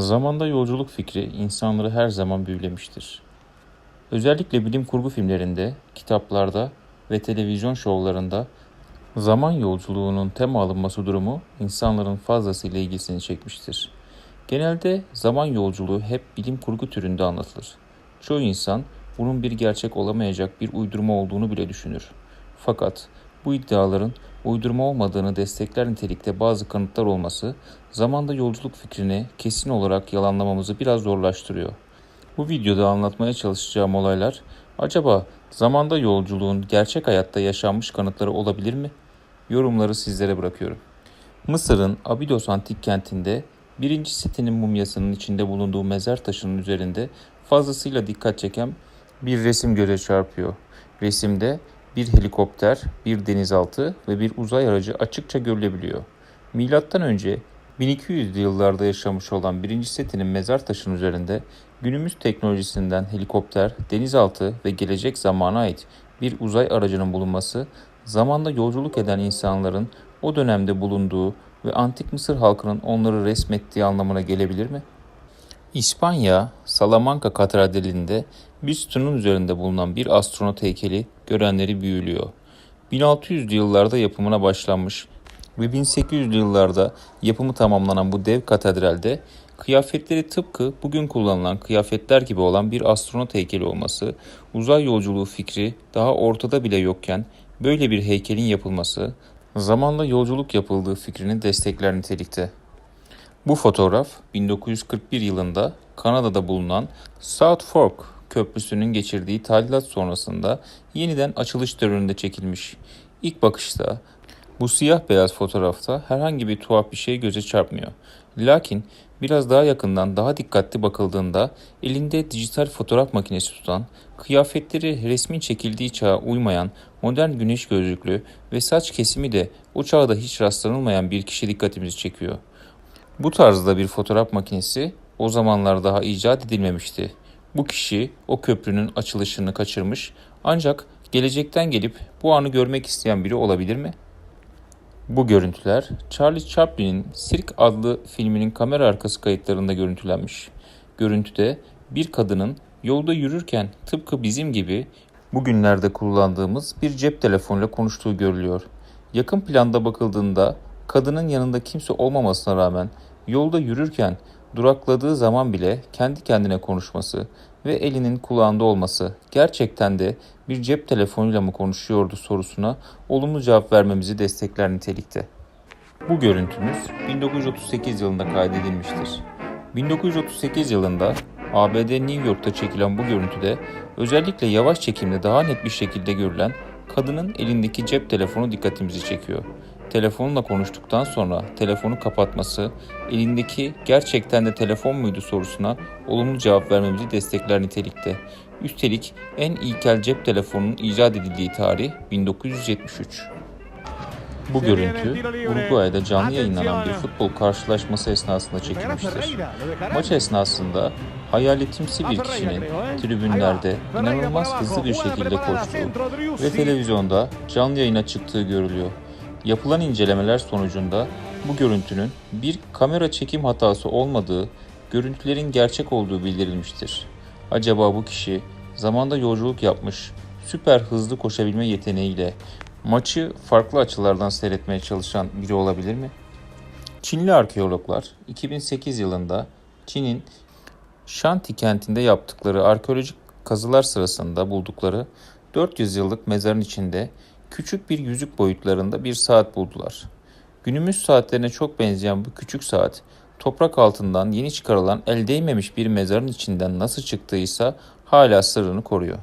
Zamanda yolculuk fikri insanları her zaman büyülemiştir. Özellikle bilim kurgu filmlerinde, kitaplarda ve televizyon şovlarında zaman yolculuğunun tema alınması durumu insanların fazlasıyla ilgisini çekmiştir. Genelde zaman yolculuğu hep bilim kurgu türünde anlatılır. Çoğu insan bunun bir gerçek olamayacak bir uydurma olduğunu bile düşünür. Fakat bu iddiaların uydurma olmadığını destekler nitelikte bazı kanıtlar olması zamanda yolculuk fikrini kesin olarak yalanlamamızı biraz zorlaştırıyor. Bu videoda anlatmaya çalışacağım olaylar acaba zamanda yolculuğun gerçek hayatta yaşanmış kanıtları olabilir mi? Yorumları sizlere bırakıyorum. Mısır'ın Abidos antik kentinde birinci Seti'nin mumyasının içinde bulunduğu mezar taşının üzerinde fazlasıyla dikkat çeken bir resim göze çarpıyor. Resimde bir helikopter, bir denizaltı ve bir uzay aracı açıkça görülebiliyor. Milattan önce 1200'lü yıllarda yaşamış olan 1. Seti'nin mezar taşının üzerinde günümüz teknolojisinden helikopter, denizaltı ve gelecek zamana ait bir uzay aracının bulunması zamanda yolculuk eden insanların o dönemde bulunduğu ve antik Mısır halkının onları resmettiği anlamına gelebilir mi? İspanya, Salamanca Katedrali'nde bir sütunun üzerinde bulunan bir astronot heykeli görenleri büyülüyor. 1600'lü yıllarda yapımına başlanmış ve 1800'lü yıllarda yapımı tamamlanan bu dev katedralde kıyafetleri tıpkı bugün kullanılan kıyafetler gibi olan bir astronot heykeli olması, uzay yolculuğu fikri daha ortada bile yokken böyle bir heykelin yapılması, zamanla yolculuk yapıldığı fikrini destekler nitelikte. Bu fotoğraf 1941 yılında Kanada'da bulunan South Fork Köprüsü'nün geçirdiği tadilat sonrasında yeniden açılış töreninde çekilmiş. İlk bakışta bu siyah beyaz fotoğrafta herhangi bir tuhaf bir şey göze çarpmıyor. Lakin biraz daha yakından daha dikkatli bakıldığında elinde dijital fotoğraf makinesi tutan, kıyafetleri resmin çekildiği çağa uymayan, modern güneş gözlüklü ve saç kesimi de o çağda hiç rastlanılmayan bir kişi dikkatimizi çekiyor. Bu tarzda bir fotoğraf makinesi o zamanlar daha icat edilmemişti. Bu kişi o köprünün açılışını kaçırmış ancak gelecekten gelip bu anı görmek isteyen biri olabilir mi? Bu görüntüler Charlie Chaplin'in Sirk adlı filminin kamera arkası kayıtlarında görüntülenmiş. Görüntüde bir kadının yolda yürürken tıpkı bizim gibi bugünlerde kullandığımız bir cep telefonuyla konuştuğu görülüyor. Yakın planda bakıldığında kadının yanında kimse olmamasına rağmen yolda yürürken durakladığı zaman bile kendi kendine konuşması ve elinin kulağında olması gerçekten de bir cep telefonuyla mı konuşuyordu sorusuna olumlu cevap vermemizi destekler nitelikte. Bu görüntümüz 1938 yılında kaydedilmiştir. 1938 yılında ABD New York'ta çekilen bu görüntüde özellikle yavaş çekimde daha net bir şekilde görülen kadının elindeki cep telefonu dikkatimizi çekiyor. Telefonla konuştuktan sonra telefonu kapatması, elindeki gerçekten de telefon muydu sorusuna olumlu cevap vermemizi destekler nitelikte. Üstelik en ilkel cep telefonunun icat edildiği tarih 1973. Bu görüntü Uruguay'da canlı yayınlanan bir futbol karşılaşması esnasında çekilmiştir. Maç esnasında hayaletimsi bir kişinin tribünlerde inanılmaz hızlı bir şekilde koştuğu ve televizyonda canlı yayına çıktığı görülüyor. Yapılan incelemeler sonucunda bu görüntünün bir kamera çekim hatası olmadığı, görüntülerin gerçek olduğu bildirilmiştir. Acaba bu kişi zamanda yolculuk yapmış, süper hızlı koşabilme yeteneğiyle maçı farklı açılardan seyretmeye çalışan biri olabilir mi? Çinli arkeologlar 2008 yılında Çin'in Shanti kentinde yaptıkları arkeolojik kazılar sırasında buldukları 400 yıllık mezarın içinde küçük bir yüzük boyutlarında bir saat buldular. Günümüz saatlerine çok benzeyen bu küçük saat, toprak altından yeni çıkarılan el değmemiş bir mezarın içinden nasıl çıktıysa hala sırrını koruyor.